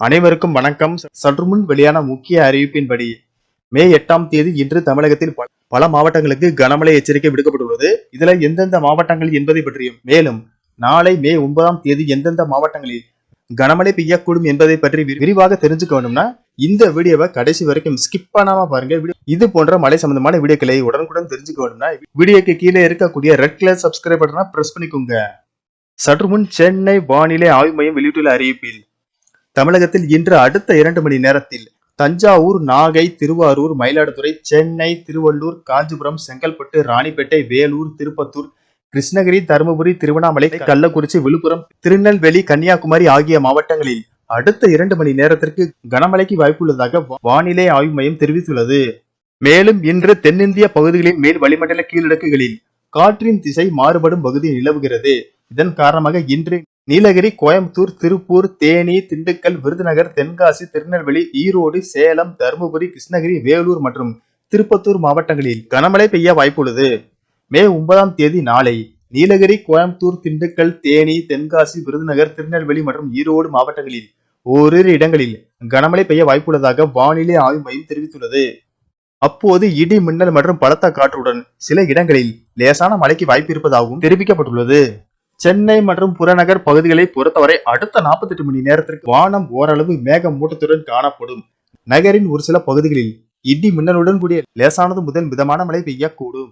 அனைவருக்கும் வணக்கம். சற்று முன் வெளியான முக்கிய அறிவிப்பின்படி மே எட்டாம் தேதி இன்று தமிழகத்தில் பல- பல மாவட்டங்களுக்கு கனமழை எச்சரிக்கை விடுக்கப்பட்டுள்ளது. இதுல எந்தெந்த மாவட்டங்கள் என்பதை பற்றியும் மேலும் நாளை மே ஒன்பதாம் தேதி எந்தெந்த மாவட்டங்களில் கனமழை பெய்யக்கூடும் என்பதை பற்றி விரி- விரிவாக தெரிஞ்சுக்க வேணும்னா இந்த வீடியோவை கடைசி வரைக்கும் ஸ்கிப் பண்ணாம பாருங்க. வீடியோ- இது போன்ற மழை சம்பந்தமான வீடியோக்களை உடனுக்குடன் தெரிஞ்சுக்க வேணும்னா வீடியோக்கு கீழே இருக்கக்கூடிய ரெட் கலர் சப்ஸ்கிரைப் பட்டனை பிரஸ் பண்ணிக்கோங்க. சற்று முன் சென்னை வானிலை ஆய்வு மையம் வெளியிட்டுள்ள அறிவிப்பில் தமிழகத்தில் இன்று அடுத்த இரண்டு மணி நேரத்தில் தஞ்சாவூர் நாகை திருவாரூர் மயிலாடுதுறை சென்னை திருவள்ளூர் காஞ்சிபுரம் செங்கல்பட்டு ராணிப்பேட்டை வேலூர் திருப்பத்தூர் கிருஷ்ணகிரி தருமபுரி திருவண்ணாமலை கள்ளக்குறிச்சி விழுப்புரம் திருநெல்வேலி கன்னியாகுமரி ஆகிய மாவட்டங்களில் அடுத்த இரண்டு மணி நேரத்திற்கு கனமழைக்கு வாய்ப்புள்ளதாக வானிலை ஆய்வு மையம் தெரிவித்துள்ளது. மேலும் இன்று தென்னிந்திய பகுதிகளின் மேல் வளிமண்டல கீழடுக்குகளில் காற்றின் திசை மாறுபடும் பகுதி நிலவுகிறது. இதன் காரணமாக இன்று நீலகிரி கோயம்புத்தூர் திருப்பூர் தேனி திண்டுக்கல் விருதுநகர் தென்காசி திருநெல்வேலி ஈரோடு சேலம் தருமபுரி கிருஷ்ணகிரி வேலூர் மற்றும் திருப்பத்தூர் மாவட்டங்களில் கனமழை பெய்ய வாய்ப்புள்ளது. மே ஒன்பதாம் தேதி நாளை நீலகிரி கோயம்புத்தூர் திண்டுக்கல் தேனி தென்காசி விருதுநகர் திருநெல்வேலி மற்றும் ஈரோடு மாவட்டங்களில் ஓரிரு இடங்களில் கனமழை பெய்ய வாய்ப்புள்ளதாக வானிலை ஆய்வு மையம் தெரிவித்துள்ளது. அப்போது இடி மின்னல் மற்றும் பலத்த காற்றுடன் சில இடங்களில் லேசான மழைக்கு வாய்ப்பு இருப்பதாகவும் தெரிவிக்கப்பட்டுள்ளது. சென்னை மற்றும் புறநகர் பகுதிகளை பொறுத்தவரை அடுத்த 48 மணி நேரத்திற்கு வானம் ஓரளவு மேக மூட்டத்துடன் காணப்படும். நகரின் ஒரு சில பகுதிகளில் இடி மின்னலுடன் கூடிய லேசானது முதல் மிதமான மழை பெய்யக்கூடும்.